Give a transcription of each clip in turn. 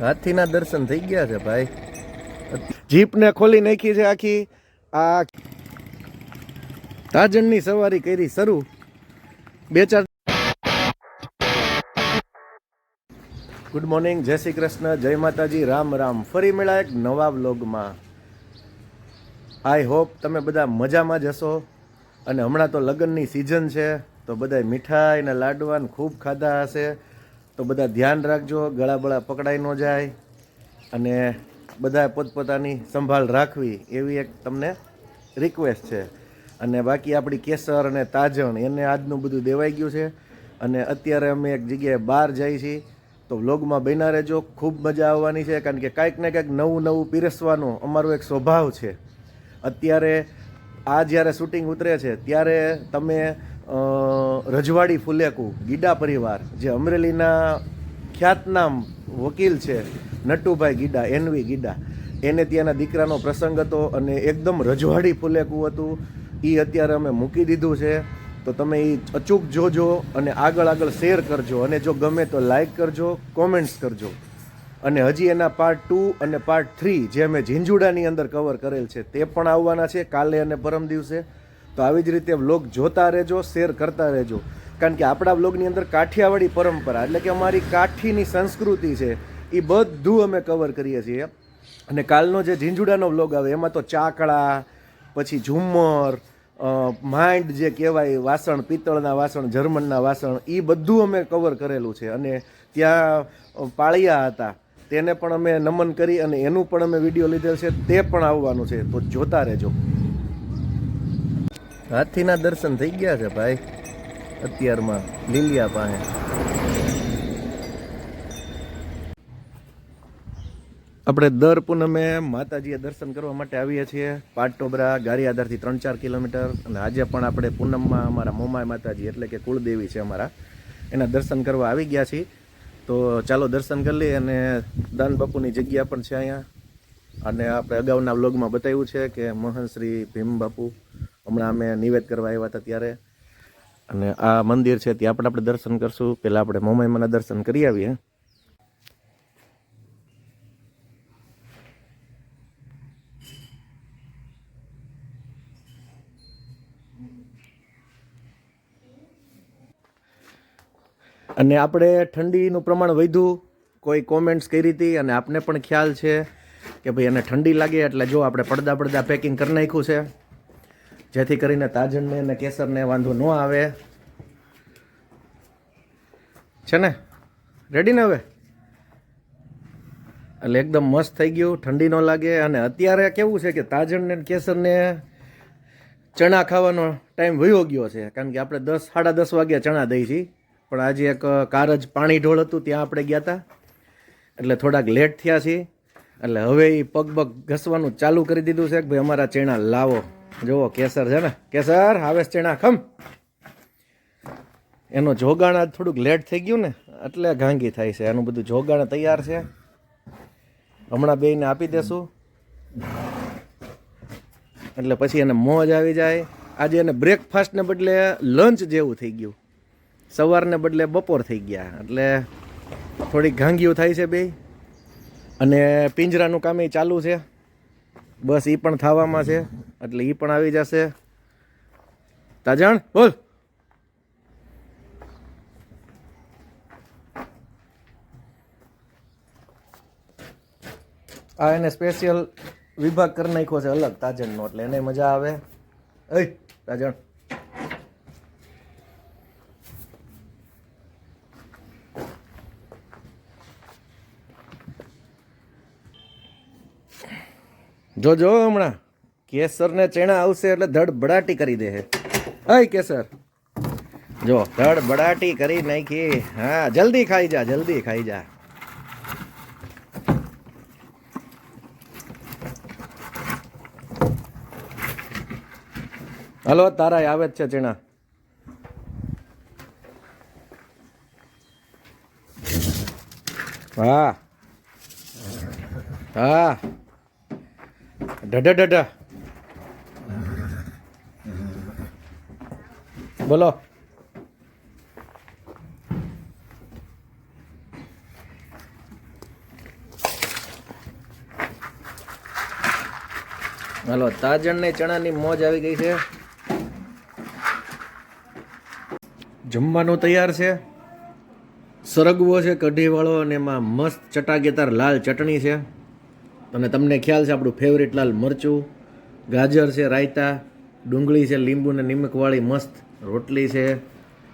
હાથીના દર્શન થઈ ગયા છે ભાઈ. જીપને ખોલી નાખી છે આખી. આ તાજણની સવારી કરી શરૂ. બે ચાર ગુડ મોર્નિંગ જય શ્રી કૃષ્ણ જય માતાજી રામ રામ. ફરી મળ્યા એક નવા વ્લોગમાં. આઈ હોપ તમે બધા મજામાં જ હશો. અને હમણાં તો લગ્નની સિઝન છે તો બધા મીઠાઈ ને લાડવાને ખૂબ ખાધા હશે. તો બધા ધ્યાન રાખજો ગળા બળા પકડાઈ ન જાય અને બધા પોતપોતાની સંભાળ રાખવી એવી એક તમને રિક્વેસ્ટ છે. અને બાકી આપણી કેસર અને તાજણ, એને આજનું બધું દેવાઈ ગયું છે. અને અત્યારે અમે એક જગ્યાએ બહાર જઈએ છીએ. તો વ્લોગમાં બન્યા રહેજો, ખૂબ મજા આવવાની છે, કારણ કે કાંઈક ને કાંઈક નવું નવું પીરસવાનો અમારો એક સ્વભાવ છે. અત્યારે આ જ્યારે શૂટિંગ ઉતરે છે, ત્યારે તમે રજવાડી ફુલેકુ, ગીડા પરિવાર, જે અમરેલીના ખ્યાતનામ વકીલ છે, નટુભાઈ ગીડા એનવી ગીડા. એને ત્યાંના દીકરાનો પ્રસંગ હતો અને એકદમ રજવાડી ફુલેકું હતું. એ અત્યારે અમે મૂકી દીધું છે. તો તમે એ અચૂક જોજો અને આગળ આગળ શેર કરજો. અને જો ગમે તો લાઈક કરજો, કોમેન્ટ્સ કરજો. અને હજી એના પાર્ટ ટુ અને પાર્ટ થ્રી જે અમે ઝીંઝુડાની અંદર કવર કરેલ છે, તે પણ આવવાના છે કાલે અને પરમ દિવસે. તો આવી જ રીતે વ્લોગ જોતા રહેજો, શેર કરતા રહેજો. કારણ કે આપણા વ્લોગની અંદર કાઠિયાવાડી પરંપરા એટલે કે અમારી કાઠીની સંસ્કૃતિ છે એ બધું અમે કવર કરીએ છીએ. અને કાલનો જે ઝીંઝુડાનો વ્લોગ આવે, એમાં તો ચાકડા પછી ઝુમ્મર માંડ જે કહેવાય વાસણ, પિત્તળના વાસણ, જર્મનના વાસણ એ બધું અમે કવર કરેલું છે. અને ત્યાં પાળિયા હતા. તેને પણ અમે નમન કરી અને એનું પણ અમે વીડિયો લીધેલ છે, તે પણ આવવાનું છે. તો જોતા રહેજો. હાથીના દર્શન થઈ ગયા છે ભાઈ. અત્યારમાં લીલિયા પાસે. આપણે દર પૂનમે માતાજીએ દર્શન કરવા માટે આવીએ છીએ. પાટોબરા, ગારિયાધારથી ત્રણ ચાર કિલોમીટર. અને આજે પણ આપણે પૂનમમાં અમારા મોમાય માતાજી, એટલે કે કુળદેવી છે અમારા. એના દર્શન કરવા આવી ગયા છીએ. તો ચાલો દર્શન કરી લઈએ અને દાન બાપુની જગ્યા પણ છે અહીંયા. અને આપણે અગાઉના વ્લોગમાં બતાવ્યું છે કે મહંશ્રી ભીમ બાપુ હમણાં અમે નિવેદ કરવા આવ્યા હતા ત્યારે. અને આ મંદિર છે, ત્યાં પણ આપણે દર્શન કરશું. પહેલાં આપણે મોમાઈમાના દર્શન કરી આવીએ. અને આપણે ઠંડીનું પ્રમાણ વધ્યું. કોઈ કોમેન્ટ્સ કરી હતી અને આપને પણ ખ્યાલ છે કે ભાઈ એને ઠંડી લાગે એટલે જો આપણે પડદા પડદા પેકિંગ કરી નાખ્યું છે. જેથી કરીને તાજણને અને કેસરને વાંધો ન આવે. છે ને? રેડી ને હવે? એટલે એકદમ મસ્ત થઈ ગયું, ઠંડી ન લાગે. અને અત્યારે કેવું છે કે તાજણને કેસરને ચણા ખાવાનો ટાઈમ વયો ગયો છે. કારણ કે આપણે દસ, સાડા દસ વાગ્યા ચણા દઈ છીએ પણ આજે એક કારજ પાણી ઢોળ હતું, ત્યાં આપણે ગયા હતા એટલે થોડાક લેટ થયા છીએ. એટલે હવે એ પગ પગ ઘસવાનું ચાલુ કરી દીધું છે કે ભાઈ અમારા ચણા લાવો. જુઓ, કેસર છે ને? કેસર છે ચણા, ખમ. એનો જોગાણ આજ થોડુંક લેટ થઈ ગયું ને, એટલે ઘાંગી થાય છે. એનું બધું જોગાણ તૈયાર છે. હમણાં બેને આપી દેશું. એટલે પછી એને મોજ આવી જાય. આજે એને બ્રેકફાસ્ટને બદલે લંચ જેવું થઈ ગયું. સવારને બદલે બપોર થઈ ગયા. એટલે થોડીક ઘાંગીઓ થાય છે બે અને પિંજરાનું કામ એ ચાલુ છે. બસ એ પણ થવામાં છે. એટલે એ પણ આવી જશે. તાજણ, બોલ. આ એને સ્પેશિયલ વિભાગ કરી નાખ્યો છે અલગ તાજણનો, એટલે એને મજા આવે. એ તાજણ. જો જો, હમણાં. કેસર ને ચણા આવશે એટલે ધડ બડાટી કરી દે હે. કેસર. જો, ધડ બડાટી કરી નાખી. હા, જલ્દી ખાઈ જા, જલ્દી ખાઈ જા. હલો તારા આવે જ છે ચીણા. હા. હા. ઢઢ ઢઢ બોલો. હાલો તાજણને ચણાની મોજ આવી ગઈ છે. જમવાનું તૈયાર છે. સરગવો છે કઢીવાળો અને એમાં મસ્ત ચટાકેદાર લાલ ચટણી છે. અને તમને ખ્યાલ છે આપણું ફેવરિટ લાલ મરચું ગાજર છે રાયતા ડુંગળી છે લીંબુ ને નિમકવાળી મસ્ત રોટલી છે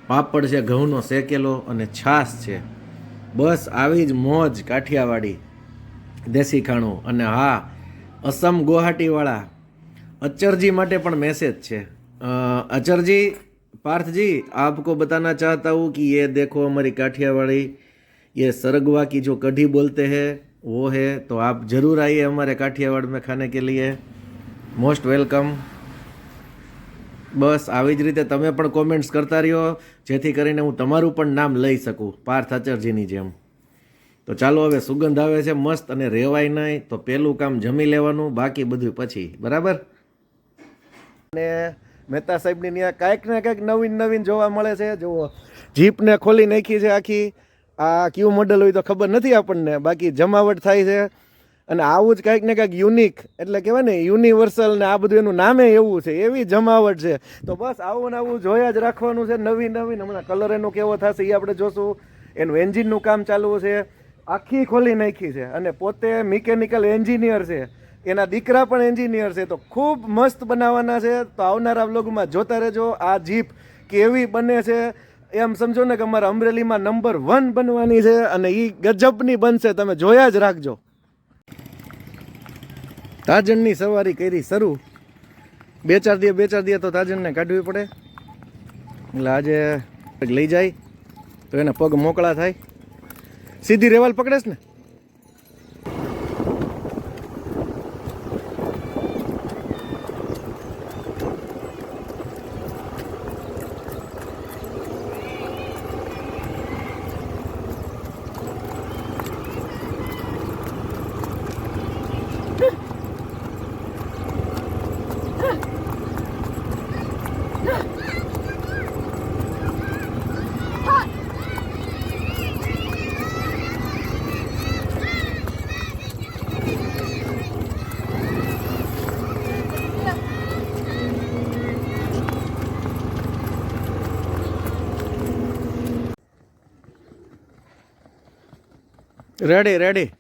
પાપડ છે ઘઉંનો શેકેલો અને છાશ છે બસ આવી જ મોજ કાઠિયાવાડી દેશી ખાણું અને હા અસમ ગુવાહાટીવાળા અચરજી માટે પણ મેસેજ છે અ, અચરજી पार्थजी आपको बताना चाहता हूँ कि ये देखो हमारी काठियावाड़ी ये सरगवा की जो कढ़ी बोलते हैं वो है तो आप ज़रूर आइए हमारे काठियावाड़ में खाने के लिए મોસ્ટ વેલકમ બસ આવી જ રીતે તમે પણ કોમેન્ટ્સ કરતા રહ્યો જેથી કરીને હું તમારું પણ નામ લઈ શકું પાર્થ આચાર્યજીની જેમ તો ચાલો હવે સુગંધ આવે છે મસ્ત અને રેવાય નહીં તો પહેલું કામ જમી લેવાનું બાકી બધું પછી બરાબર અને મહેતા સાહેબની ત્યાં કાંઈક ને કાંઈક નવીન નવીન જોવા મળે છે જુઓ જીપને ખોલી નાખી છે આખી આ કયું મોડલ હોય તો ખબર નથી આપણને. બાકી જમાવટ થાય છે અને આવું જ કાંઈક ને કાંઈક યુનિક એટલે કહેવાય ને યુનિવર્સલ ને આ બધું એનું નામે એવું છે, એવી જમાવટ છે. તો બસ આવું ને આવું જોયા જ રાખવાનું છે, નવી નવીન હમણાં કલર એનો કેવો થશે એ આપણે જોશું. એનું એન્જિનનું કામ ચાલુ છે, આખી ખોલી નાખી છે અને પોતે મિકેનિકલ એન્જિનિયર છે. એના દીકરા પણ એન્જિનિયર છે, તો ખૂબ મસ્ત બનાવવાના છે. તો આવનારા વ્લોગમાં જોતા રહેજો, આ જીપ કેવી બને છે એમ સમજો ને કે અમારા અમરેલીમાં નંબર વન બનવાની છે અને એ ગજબની બનશે, તમે જોયા જ રાખજો. તાજણની સવારી કરી શરૂ. બે ચાર દિવસ બે ચાર દિવસ તો તાજણને કાઢવી પડે. એટલે આજે લઈ જાય, તો એના પગ મોકળા થાય. સીધી રેવાલ પકડેશ ને? રેડી રેડી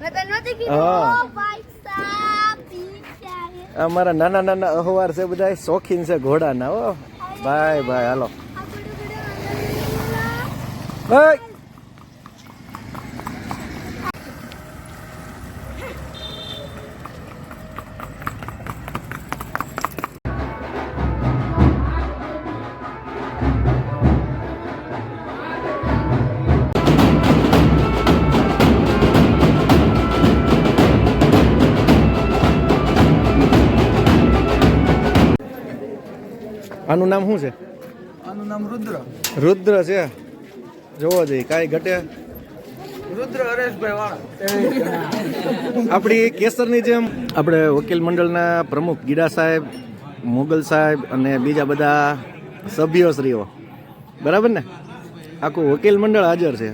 મેં કીધું. હે. અમારા નાના નાના અહવાર છે બધા શોખીન છે ઘોડાના હો. ભાઈ બાય હાલો. આ આનું નામ શું છે? આનું નામ રુદ્ર. રુદ્ર છે. જોવો જઈએ કાંઈ ઘટે? રુદ્ર હરેશભાઈ વાળા. આપણી કેસરની જેમ આપણે વકીલ મંડળના પ્રમુખ ગીડા સાહેબ મુગલ સાહેબ અને બીજા બધા સભ્યોશ્રીઓ. બરાબર ને? આખું વકીલ મંડળ હાજર છે.